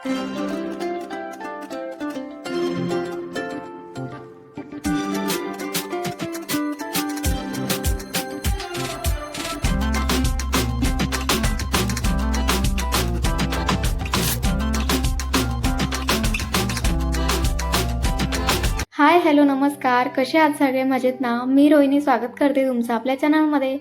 Hi hello नमस्कार. कसे आहात सगळे? मजेत ना? मी रोहिणी. स्वागत करते तुमचं आपल्या चॅनलमध्ये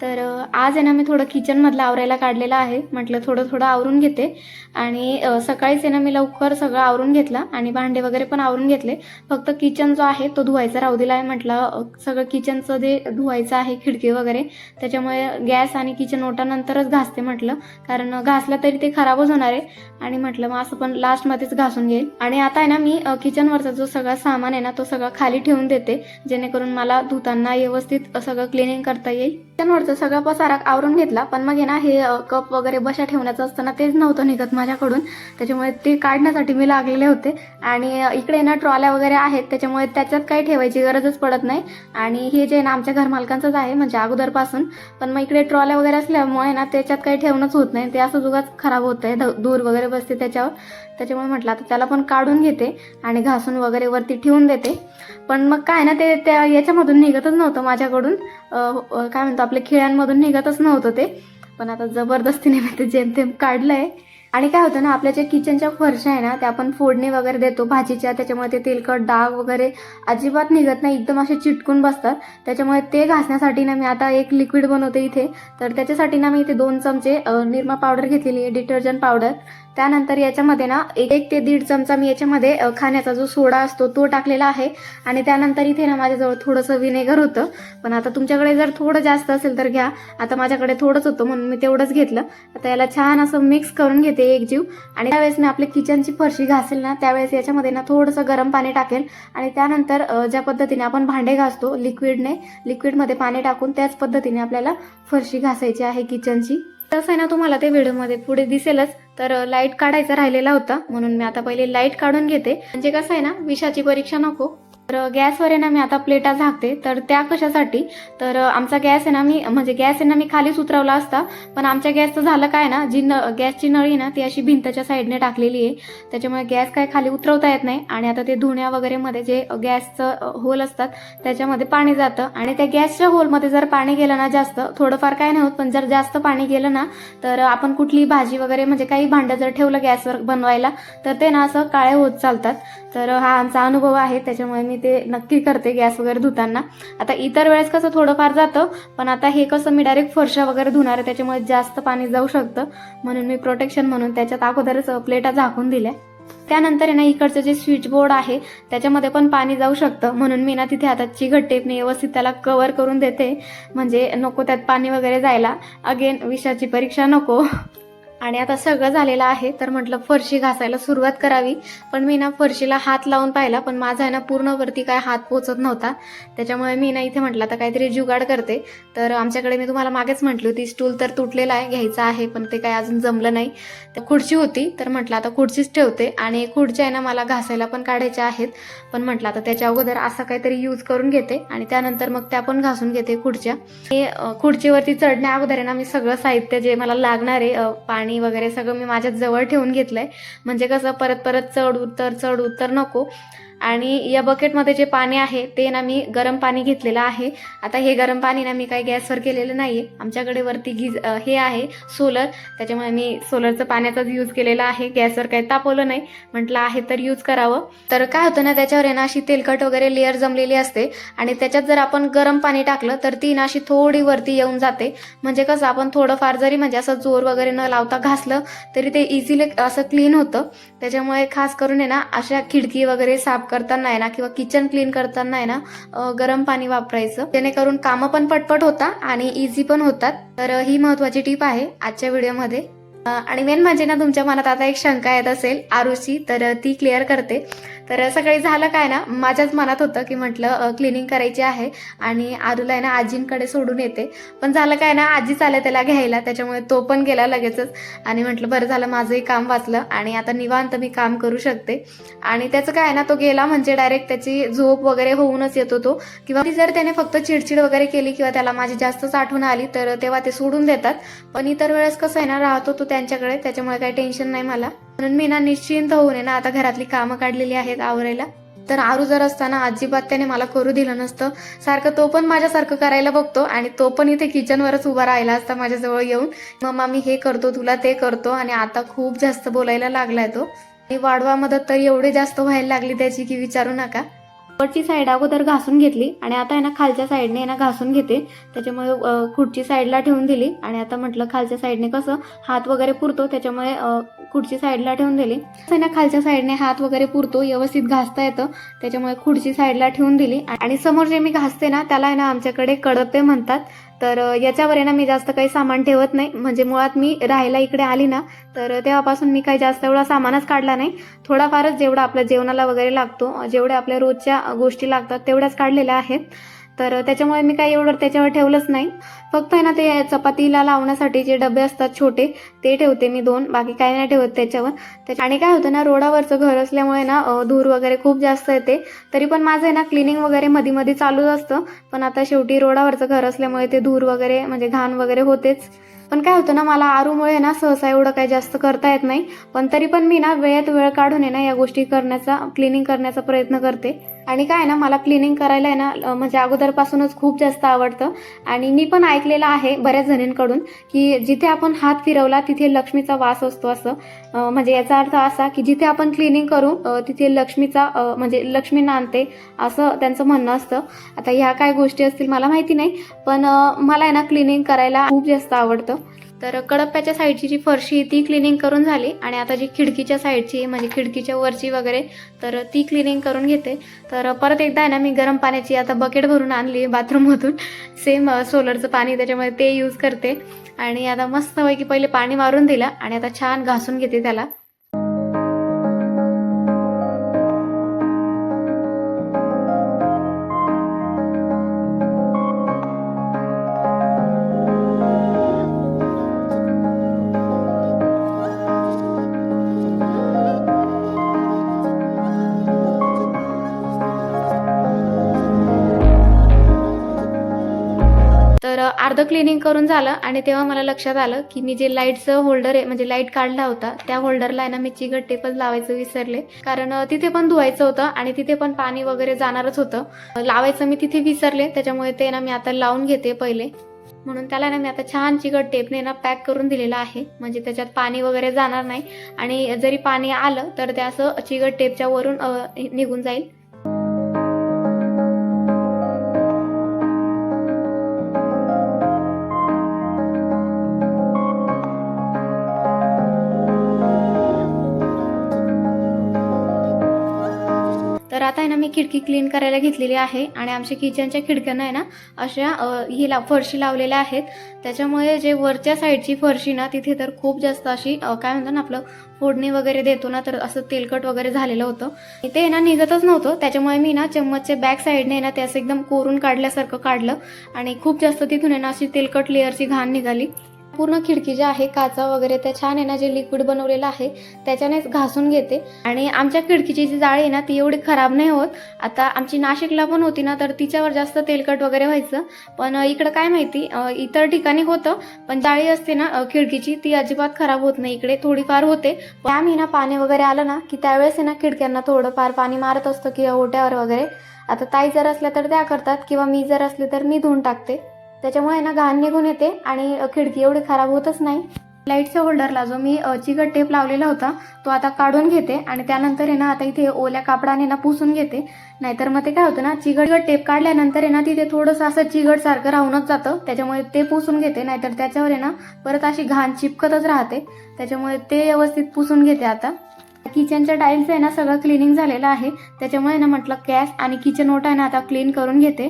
तर आज आहे ना मी थोडं किचनमधलं आवरायला काढलेलं आहे. म्हटलं थोडं थोडं आवरून घेते. आणि सकाळीच आहे ना मी लवकर सगळं आवरून घेतलं. आणि भांडे वगैरे पण आवरून घेतले. फक्त किचन जो आहे तो धुवायचा राहू दिला आहे म्हटलं सगळं किचनचं जे धुवायचं आहे खिडकी वगैरे त्याच्यामुळे गॅस आणि किचन ओटानंतरच घासते म्हटलं. कारण घासलं तरी ते खराबच होणार आहे. आणि म्हटलं मग असं पण लास्टमध्येच घासून घेईल. आणि आता आहे ना मी किचनवरचा जो सगळा सामान आहे ना तो सगळा खाली ठेवून देते. जेणेकरून मला धुताना व्यवस्थित सगळं क्लिनिंग करता येईल. किचनवरचं सगळा पसारा आवरून घेतला. पण मग हे ना हे कप वगैरे बशा ठेवण्याचं असताना तेच नव्हतं निघत माझ्याकडून. त्याच्यामुळे ते काढण्यासाठी मी लागलेले होते. आणि इकडे ना ट्रॉल्या वगैरे आहेत. त्याच्यामुळे त्याच्यात काही ठेवायची गरजच पडत नाही. आणि हे जे आहे ना आमच्या घरमालकांचंच आहे म्हणजे अगोदरपासून. पण मग इकडे ट्रॉल्या वगैरे असल्यामुळे ना त्याच्यात काही ठेवणंच होत नाही. ते असं जुगाच खराब होत आहे. धूर वगैरे बसते त्याच्यावर. त्याच्यामुळे म्हटलं आता त्याला पण काढून घेते आणि घासून वगैरे वरती ठेवून देते. पण मग काय ना ते त्या याच्यामधून निघतच नव्हतं माझ्याकडून. काय म्हणतो आपल्या खिळ्यांमधून निघतच नव्हतं ते. पण आता जबरदस्तीने मी ते जेमतेम काढलंय. आणि काय होतं ना आपल्या ज्या किचनच्या फरशा आहे ना त्या आपण फोडणी वगैरे देतो भाजीच्या. त्याच्यामुळे ते तेलकट डाग वगैरे अजिबात निघत नाही. एकदम असे चिटकून बसतात. त्याच्यामुळे ते घासण्यासाठी ना मी आता एक लिक्विड बनवते इथे. तर त्याच्यासाठी ना मी इथे दोन चमचे निरमा पावडर घेतलेली आहे डिटर्जंट पावडर. त्यानंतर याच्यामध्ये ना एक एक ते दीड चमचा मी याच्यामध्ये खाण्याचा जो सोडा असतो तो टाकलेला आहे. आणि त्यानंतर इथे ना माझ्याजवळ थोडंसं विनेगर होतं. पण आता तुमच्याकडे जर थोडं जास्त असेल तर घ्या. आता माझ्याकडे थोडंच होतं म्हणून मी तेवढंच घेतलं. आता याला छान असं मिक्स करून घेते एकजीव आणि त्यावेळेस मी आपल्या किचनची फरशी घासेल ना त्यावेळेस याच्यामध्ये ना थोडंसं गरम पाणी टाकेल. आणि त्यानंतर ज्या पद्धतीने आपण भांडे घासतो लिक्विडने लिक्विडमध्ये पाणी टाकून त्याच पद्धतीने आपल्याला फरशी घासायची आहे किचनची. तसं आहे ना तुम्हाला ते व्हिडिओमध्ये पुढे दिसेलच. तर लाइट काढायचा राहिलेला होता. म्हणून मी आता पहिले लाइट काढून घेते. म्हणजे कसं आहे ना विषाची परीक्षा नको. तर गॅसवर आहे ना मी आता प्लेटा झाकते तर त्या कशासाठी? तर आमचा गॅस आहे ना मी म्हणजे गॅस आहे ना मी खालीच उतरवला असता. पण आमच्या गॅसचं झालं काय ना जी न गॅसची नळी ना ती अशी भिंतच्या साईडने टाकलेली आहे. त्याच्यामुळे गॅस काय खाली उतरवता येत नाही. आणि आता ते धुण्या वगैरे मध्ये जे गॅसचं होल असतात त्याच्यामध्ये पाणी जातं. आणि त्या गॅसच्या होलमध्ये जर पाणी गेलं ना जास्त थोडंफार काय नाही होत पण जर जास्त पाणी गेलं ना तर आपण कुठली भाजी वगैरे म्हणजे काही भांडं जर ठेवलं गॅसवर बनवायला तर ते ना असं काळे होत चालतात. तर हा आमचा अनुभव आहे. त्याच्यामुळे मी ते नक्की करते गॅस वगैरे धुताना. आता इतर वेळेस कसं थोडंफार जातं पण आता हे कसं मी डायरेक्ट फरशा वगैरे धुणार आहे त्याच्यामुळे जास्त पाणी जाऊ शकतं. म्हणून मी प्रोटेक्शन म्हणून त्याच्यात अगोदरच प्लेटा झाकून दिल्या. त्यानंतर आहे ना इकडचं जे स्विच बोर्ड आहे त्याच्यामध्ये पण पाणी जाऊ शकतं. म्हणून मी ना तिथे आता चिघट टेपने व्यवस्थित त्याला कव्हर करून देते. म्हणजे नको त्यात पाणी वगैरे जायला. अगेन विषाची परीक्षा नको. आणि आता सगळं झालेलं आहे तर म्हटलं फरशी घासायला सुरुवात करावी. पण मी ना फरशीला हात लावून पाहिला पण माझा आहे ना पूर्णवरती काय हात पोचत नव्हता. त्याच्यामुळे मी ना इथे म्हटलं आता काहीतरी जुगाड करते. तर आमच्याकडे मी तुम्हाला मागेच म्हटली होती स्टूल तर तुटलेला आहे घ्यायचा आहे पण ते काय अजून जमलं नाही. तर खुर्ची होती तर म्हटलं आता खुर्चीच ठेवते. आणि खुर्ची आहे ना मला घासायला पण काढायच्या आहेत. पण म्हटलं आता त्याच्या अगोदर असं काहीतरी यूज करून घेते आणि त्यानंतर मग त्या पण घासून घेते खुर्च्या. हे खुर्चीवरती चढण्या अगोदर आहे ना मी सगळं साहित्य जे मला लागणार आहे पाणी पाणी वगैरे सगळं मी माझ्या जवळ ठेवून घेतलंय. म्हणजे कसं परत परत चढ उतर चढ उतर नको. आणि या बकेटमध्ये जे पाणी आहे ते ना मी गरम पाणी घेतलेलं आहे. आता हे गरम पाणी ना मी काही गॅसवर केलेलं नाही आहे आमच्याकडे वरती गिज हे आहे सोलर त्याच्यामुळे मी सोलरचं पाण्याचाच यूज केलेला आहे. गॅसवर काही तापवलं नाही. म्हटलं आहे तर यूज करावं. तर काय होतं ना त्याच्यावर आहे ना अशी तेलकट वगैरे लेअर जमलेली असते. आणि त्याच्यात जर आपण गरम पाणी टाकलं तर ती ना अशी थोडी वरती येऊन जाते. म्हणजे कसं आपण थोडंफार जरी म्हणजे असं जोर वगैरे न लावता घासलं तरी ते इझिली असं क्लीन होतं. त्याच्यामुळे खास करून आहे ना अशा खिडकी वगैरे साफ करताना आहे ना किंवा किचन क्लीन करताना आहे ना गरम पाणी वापरायचं. जेणेकरून कामं पण पटपट होतात आणि इझी पण होतात. तर ही महत्वाची टीप आहे आजच्या व्हिडिओमध्ये आणि मेन म्हणजे ना तुमच्या मनात आता एक शंका येत असेल आरुची तर ती क्लिअर करते. तर सकाळी झालं काय ना माझ्याच मनात होतं की म्हटलं क्लिनिंग करायची आहे आणि आरूला आहे ना आजींकडे सोडून येते. पण झालं काय ना आजीच आल्या त्याला घ्यायला त्याच्यामुळे तो पण गेला लगेचच आणि म्हटलं बरं झालं माझंही काम वाचलं आणि आता निवांत मी काम करू शकते. आणि त्याचं काय आहे ना तो गेला म्हणजे डायरेक्ट त्याची झोप वगैरे होऊनच येतो तो किंवा जर त्याने फक्त चिडचिड वगैरे केली किंवा त्याला माझी जास्तच आठवण आली तर तेव्हा ते सोडून देतात. पण इतर वेळेस कसं आहे ना राहतो तो त्यांच्याकडे त्याच्यामुळे काही टेन्शन नाही मला. म्हणून मी ना निश्चिंत होऊन आहे ना आता घरातली कामं काढलेली आहेत आवरायला. तर आरू जर असताना अजिबात त्याने मला करू दिलं नसतं. सारखं तो पण माझ्यासारखं करायला बघतो आणि तो पण इथे किचनवरच उभा राहिला असता माझ्याजवळ येऊन. मम्मा मी हे करतो तुला ते करतो आणि आता खूप जास्त बोलायला लागलाय तो. आणि वाढवा मदत तर एवढी जास्त व्हायला लागली त्याची की विचारू नका. वरची साईड अगोदर घासून घेतली आणि आता आहे ना खालच्या साईडने ना घासून घेते. त्याच्यामुळे खुर्ची साईडला ठेवून दिली आणि आता म्हटलं खालच्या साईडने कसं हात वगैरे पुरतो त्याच्यामुळे खुर्ची साईडला ठेवून दिली. असं आहे ना खालच्या साईडने हात वगैरे पुरतो व्यवस्थित घासता येतं. त्याच्यामुळे खुर्ची साईडला ठेवून दिली. आणि समोर जे मी घासते ना त्याला आहे ना आमच्याकडे कडपे म्हणतात. तर याच्यावर आहे ना मी जास्त काही सामान ठेवत नाही. म्हणजे मुळात मी राहायला इकडे आली ना तर तेव्हापासून मी काही जास्त एवढा सामानच काढला नाही. थोडाफारच जेवढा आपल्या जेवणाला वगैरे लागतो जेवढ्या आपल्या रोजच्या गोष्टी लागतात तेवढ्याच काढलेल्या आहेत. तर त्याच्यामुळे मी काही एवढं त्याच्यावर ठेवलंच नाही. फक्त आहे ना ते चपातीला लावण्यासाठी जे डबे असतात छोटे ते ठेवते मी दोन. बाकी काही नाही ठेवत त्याच्यावर. त्याच्या आणि काय होतं ना रोडावरचं घर असल्यामुळे ना धूर वगैरे खूप जास्त येते. तरी पण माझं आहे ना क्लिनिंग वगैरे मध्ये मध्ये चालूच असतं. पण आता शेवटी रोडावरचं घर असल्यामुळे ते धूर वगैरे म्हणजे घाण वगैरे होतेच. पण काय होतं ना मला आरूमुळे ना सहसा एवढं काही जास्त करता येत नाही. पण तरी पण मी ना वेळेत वेळ काढून आहे ना या गोष्टी करण्याचा क्लिनिंग करण्याचा प्रयत्न करते. आणि काय आहे ना मला क्लिनिंग करायला आहे ना म्हणजे अगोदरपासूनच खूप जास्त आवडतं. आणि मी पण ऐकलेलं आहे बऱ्याच जणींकडून की जिथे आपण हात फिरवला तिथे लक्ष्मीचा वास असतो असं. म्हणजे याचा अर्थ असा की जिथे आपण क्लिनिंग करू तिथे लक्ष्मीचा म्हणजे लक्ष्मी नांदते असं त्यांचं म्हणणं असतं. आता ह्या काय गोष्टी असतील मला माहिती नाही पण मला आहे ना क्लिनिंग करायला खूप जास्त आवडतं. तर कडप्प्याच्या साईडची जी फरशी ती क्लिनिंग करून झाली. आणि आता जी खिडकीच्या साईडची म्हणजे खिडकीच्या वरची वगैरे तर ती क्लिनिंग करून घेते. तर परत एकदा आहे ना मी गरम पाण्याची आता बकेट भरून आणली बाथरूममधून सेम सोलरचं पाणी त्याच्यामध्ये ते यूज करते. आणि आता मस्तपैकी पहिले पाणी मारून दिलं. आणि आता छान घासून घेते त्याला. तर क्लिनिंग करून झालं आणि तेव्हा मला लक्षात आलं की मी जे लाईटचं होल्डर आहे म्हणजे लाइट काढला होता त्या होल्डरला आहे ना मी चिकट टेपच लावायचं विसरले. कारण तिथे पण धुवायचं होतं आणि तिथे पण पाणी वगैरे जाणारच होतं. लावायचं मी तिथे विसरले त्याच्यामुळे ते ना मी आता लावून घेते पहिले. म्हणून त्याला ना मी आता छान चिकट टेपने ना पॅक करून दिलेलं आहे. म्हणजे त्याच्यात पाणी वगैरे जाणार नाही. आणि जरी पाणी आलं तर ते असं चिकट टेपच्या वरून निघून जाईल. आता आहे ना मी खिडकी क्लीन करायला घेतलेली आहे आणि आमच्या किचनच्या खिडक्यांना आहे ना अशा हे ही ला फरशी लावलेल्या आहेत. त्याच्यामुळे जे वरच्या साईडची फरशी ना तिथे तर खूप जास्त अशी काय म्हणतो ना आपलं फोडणी वगैरे देतो ना तर असं तेलकट वगैरे झालेलं होतं. ते आहे ना निघतच नव्हतं. त्याच्यामुळे मी ना चम्मचच्या बॅक साईडने ना ते असं एकदम कोरून काढल्यासारखं काढलं आणि खूप जास्त तिथून आहे ना अशी तेलकट लेअरची घाण निघाली. पूर्ण खिडकी जे आहे काचा वगैरे त्या छान आहे ना जे लिक्विड बनवलेलं आहे त्याच्यानेच घासून घेते. आणि आमच्या खिडकीची जी जाळी आहे ना ती एवढी खराब नाही होत. आता आमची नाशिकला पण होती ना तर तिच्यावर जास्त तेलकट वगैरे व्हायचं. पण इकडं काय माहिती इतर ठिकाणी होतं पण जाळी असते ना खिडकीची ती अजिबात खराब होत नाही. इकडे थोडीफार होते. त्या आम्ही ना पाणी वगैरे आलं ना की त्यावेळेस आहे ना खिडक्यांना थोडंफार पाणी मारत असतं किंवा ओट्यावर वगैरे. आता ताई जर असल्या तर त्या करतात किंवा मी जर असले तर मी धुवून टाकते. त्याच्यामुळे ना घाण निघून येते आणि खिडकी एवढी खराब होतच नाही. लाईटच्या होल्डरला जो मी चिकट टेप लावलेला होता तो आता काढून घेते आणि त्यानंतर आहे ना आता इथे ओल्या कापडाने ना पुसून घेते. नाहीतर मग ते काय होतं ना चिकट टेप काढल्यानंतर आहे ना तिथे थोडंसं असं चिकट सारखं राहूनच जातं. त्याच्यामुळे ते पुसून घेते नाहीतर त्याच्यावर आहे ना परत अशी घाण चिपकतच राहते. त्याच्यामुळे ते व्यवस्थित पुसून घेते आता. किचनच्या टाईल्स आहे ना सगळं क्लिनिंग झालेलं आहे. त्याच्यामुळे ना म्हटलं गॅस आणि किचन ओटा आहे ना आता क्लीन करून घेते.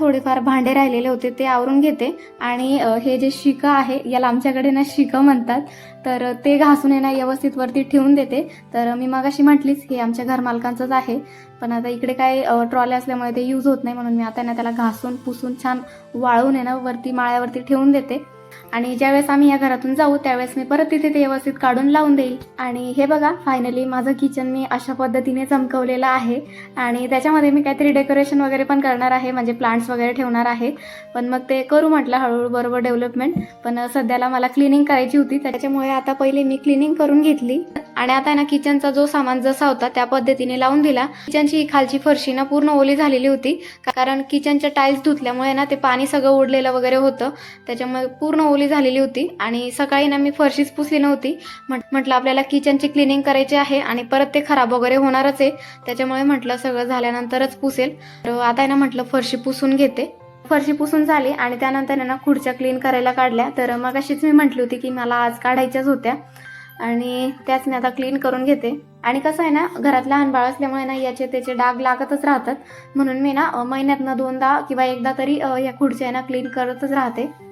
थोडेफार भांडे राहिलेले होते ते आवरून घेते. आणि हे जे शिकं आहे याला आमच्याकडे ना शिकं म्हणतात. तर ते घासून आहे ना व्यवस्थित वरती ठेवून देते. तर मी मगाशी म्हटलीच हे आमच्या घरमालकांचंच आहे. पण आता इकडे काय ट्रॉले असल्यामुळे ते यूज होत नाही म्हणून मी आता ना त्याला घासून पुसून छान वाळून आहे ना वरती माळ्यावरती ठेवून देते. आणि ज्यावेळेस आम्ही या घरातून जाऊ त्यावेळेस मी परत तिथे ते व्यवस्थित काढून लावून देईल. आणि हे बघा फायनली माझं किचन मी अशा पद्धतीने चमकवलेलं आहे. आणि त्याच्यामध्ये मी काहीतरी डेकोरेशन वगैरे पण करणार आहे म्हणजे प्लांट्स वगैरे ठेवणार आहे. पण मग ते करू म्हटलं हळूहळू बरोबर डेव्हलपमेंट पण सध्याला मला क्लिनिंग करायची होती त्याच्यामुळे आता पहिले मी क्लिनिंग करून घेतली. आणि आता ना किचनचा जो सामान जसा होता त्या पद्धतीने लावून दिला. किचनची खालची फरशी ना पूर्ण ओली झालेली होती. कारण किचनच्या टाईल्स धुतल्यामुळे ना ते पाणी सगळं उडलेलं वगैरे होतं. त्याच्यामुळे पूर्ण ओली झालेली होती आणि सकाळी ना मी फरशीच पुसली नव्हती. म्हट म्हटलं आपल्याला किचनची क्लिनिंग करायची आहे आणि परत ते खराब वगैरे होणारच आहे. त्याच्यामुळे म्हटलं सगळं झाल्यानंतरच पुसेल. तर आता आहे ना म्हटलं फरशी पुसून घेते. फरशी पुसून झाली आणि त्यानंतर आहे ना खुर्च्या क्लीन करायला काढल्या. तर मग अशीच मी म्हटली होती की मला आज काढायच्याच होत्या. आणि त्याच मी आता क्लीन करून घेते. आणि कसं आहे ना घरात लहान बाळ असल्यामुळे ना याचे त्याचे डाग लागतच राहतात. म्हणून मी ना महिन्यातनं दोनदा किंवा एकदा तरी या खुर्च्या आहे ना क्लीन करतच राहते.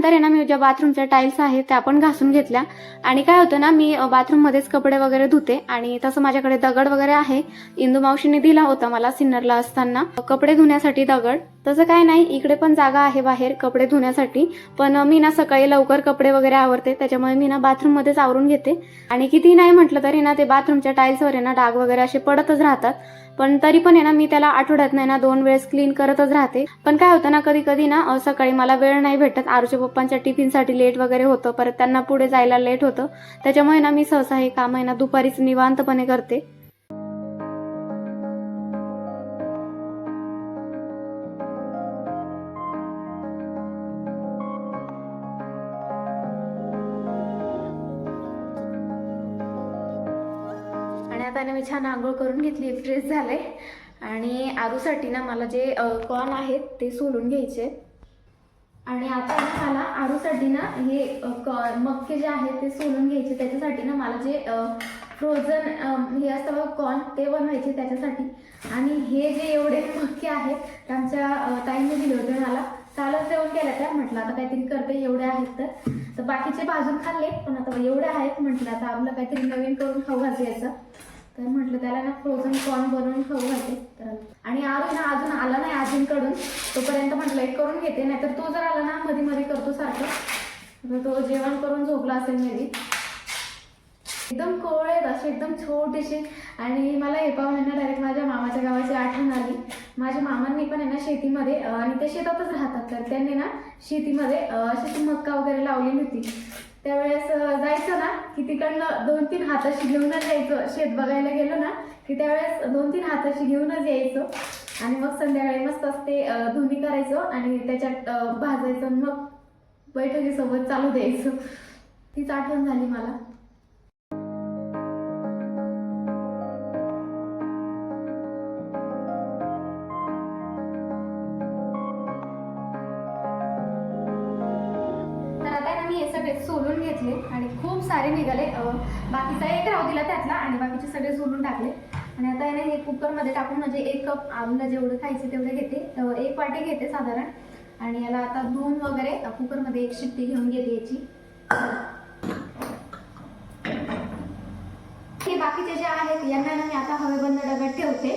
त्यानंतर आहे ना मी ज्या बाथरूमच्या टाईल्स आहेत त्या पण घासून घेतल्या. आणि काय होतं ना मी बाथरूममध्येच कपडे वगैरे धुते. आणि तसं माझ्याकडे दगड वगैरे आहे. इंदू मावशीने दिला होता मला सिन्नरला असताना. कपडे धुण्यासाठी दगड. तसं काय नाही इकडे पण जागा आहे बाहेर कपडे धुण्यासाठी. पण मी ना सकाळी लवकर कपडे वगैरे आवरते. त्याच्यामुळे मी ना बाथरूममध्येच आवरून घेते. आणि किती नाही म्हटलं तरी ना ते बाथरूमच्या टाईल्सवर आहे ना डाग वगैरे असे पडतच राहतात. पण तरी पण आहे ना मी त्याला आठवड्यात नाही ना दोन वेळेस क्लीन करतच राहते. पण काय होतं ना कधी कधी ना सकाळी मला वेळ नाही भेटत. आरूच्या पप्पांच्या टिफिनसाठी लेट वगैरे होतं. परत त्यांना पुढे जायला लेट होतं. त्याच्यामुळे ना मी सहसा हे काम आहे ना दुपारीच निवांतपणे करते. आणि मी छान आंघोळ करून घेतली फ्रेश झाले आणि आरूसाठी ना मला जे कॉर्न आहेत ते सोलून घ्यायचे. आणि आता मला आरूसाठी ना हे मक्के जे आहेत ते सोलून घ्यायचे. त्याच्यासाठी ना मला जे फ्रोझन हे असतं बघ कॉर्न ते बनवायचे त्याच्यासाठी. आणि हे जे एवढे मक्के आहेत ते आमच्या ताईने दिले होते मला. कालच देऊन गेल्या त्या. म्हटलं आता काहीतरी करते एवढे आहेत तर. तर बाकीचे भाजून खाल्ले पण आता एवढे आहेत म्हटलं आता आपलं काहीतरी नवीन करून खाऊ घालते याचं तर म्हटलं त्याला ना फ्रोझन कॉर्न बनवून खाऊ घालते. तर आणि आरू ना अजून आला नाही आजींकडून. तोपर्यंत म्हटलं एक करून घेते नाहीतर तो जर आला ना मध्ये मध्ये करतो सारखं. तो जेवण करून झोपला असेल मेरी एकदम कोळ आहेत असे एकदम छोटेसे. आणि मला हे पाहून ना डायरेक्ट माझ्या मामाच्या गावाची आठवण आली. माझ्या मामांनी पण आहे ना शेतीमध्ये आणि ते शेतातच राहतात. तर त्यांनी ना शेतीमध्ये अशी ती मक्का वगैरे लावलेली होती. त्यावेळेस जायचं ना की तिकडनं दोन तीन हाताशी घेऊनच यायचं. शेत बघायला गेलो ना की त्यावेळेस दोन तीन हाताशी घेऊनच यायचो. आणि मग संध्याकाळी मस्त असते अं, धुणी करायचो आणि त्याच्यात भाजायचं मग बैठकीसोबत चालू द्यायचं. तीच आठवण झाली मला. हे सगळे सोलून घेतले आणि खूप सारे निघाले. बाकीचा एक राहू दिला त्यातला आणि बाकीचे सगळे सोलून टाकले. आणि आता याने हे कुकरमध्ये टाकून म्हणजे एक कप आमला जेवढं खायचे तेवढे घेते. एक वाटी घेते साधारण. आणि याला आता धुवून वगैरे कुकरमध्ये एक शिट्टी घेऊन घेते याची. हे बाकीचे जे आहेत यांना ना मी आता हवेबंद डब्यात ठेवते.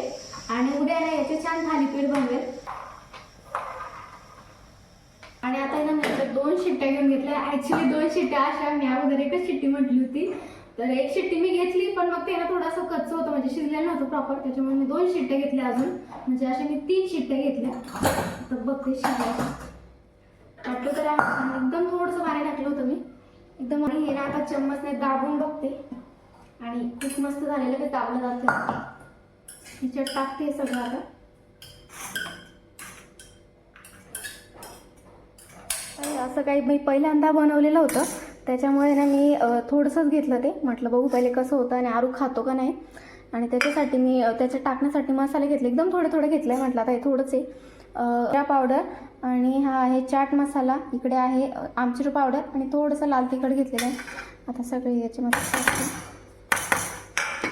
आणि उद्या याचे छान थालीपीठ बनवेल. आणि आता शिट्ट्या घेऊन घेतल्या. ऍक्च्युली दोन शिट्ट्या अशा मी अगोदर एकच शिट्टी म्हटली होती. तर एक शिट्टी मी घेतली पण मग ते ना थोडंसं कच्च होतं म्हणजे शिजलेलं नव्हतं प्रॉपर त्याच्यामुळे मी दोन शिट्ट्या घेतल्या अजून. म्हणजे अशा मी तीन शिट्ट्या घेतल्या. तर बघते शिजल्या वाटलं तर एकदम थोडंसं पाणी टाकलं होतं मी. एकदम आणि हे ना आता चम्मचने दाबून बघते. आणि खूप मस्त झालेलं ते दाबलं जातं. ह्याच्यात टाकते सगळं आता. असं काही मी पहिल्यांदा बनवलेलं होतं. त्याच्यामुळे ना मी थोडंसंच घेतलं ते. म्हटलं बघू पहिले कसं होतं आणि आरू खातो का नाही. आणि त्याच्यासाठी मी त्याच्या टाकण्यासाठी मसाले घेतले. एकदम थोडे थोडे घेतले म्हटलं. आता हे थोडंच आहे. जिरा पावडर आणि हा आहे चाट मसाला. इकडे आहे आमचूर पावडर आणि थोडंसं लाल तिखट घेतलेलं आहे. आता सगळे याच्यामध्ये मसाले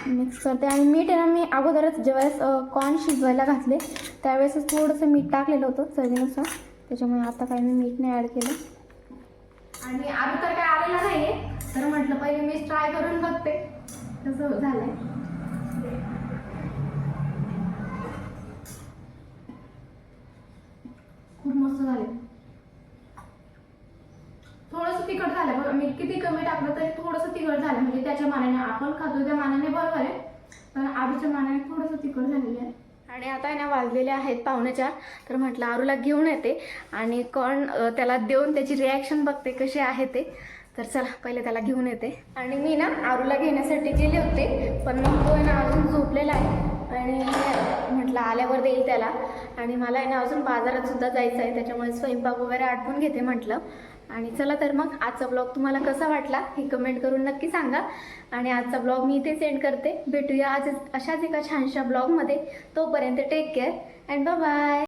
मिक्स करते. आणि मीठ आहे ना मी अगोदरच ज्यावेळेस कॉर्न शिजवायला घातले त्यावेळेसच थोडंसं मीठ टाकलेलं होतं चवीनुसार. त्याच्यामुळे आता काही मी मीठ नाही ॲड केलं. आणि आलू तर काय आलेला नाही आहे तर म्हटलं पहिले मी ट्राय करून बघते. कसं झालंय. खूप मस्त झाले थोडंसं तिखट झालं बरं मी किती कमी टाकलं तरी थोडंसं तिखट झालं म्हणजे त्याच्या मानाने आपण खातो त्या मानाने बरोबर आहे. पण आधीच्या मानाने थोडंसं तिखट झालेलं आहे. आणि आता आहे ना वाजलेले आहेत पाहुण्याच्या तर म्हटलं आरूला घेऊन येते आणि कोण त्याला देऊन त्याची रिॲक्शन बघते कशी आहे ते. तर चला पहिले त्याला घेऊन येते. आणि मी ना आरूला घेण्यासाठी गेले होते पण मग तो आहे ना अजून झोपलेला आहे. आणि म्हटलं आल्यावर देईल त्याला. आणि मला आहे ना अजून बाजारात सुद्धा जायचं आहे त्याच्यामुळे स्वयंपाक वगैरे आटपून घेते म्हटलं. आणि चला तर मग आजचा ब्लॉग तुम्हाला कसा वाटला हे कमेंट करून नक्की सांगा. आणि आजचा ब्लॉग मी इथे सेंड करते. भेटूया आज अशाच एका छानशा ब्लॉगमध्ये तोपर्यंत टेक केअर अँड बाय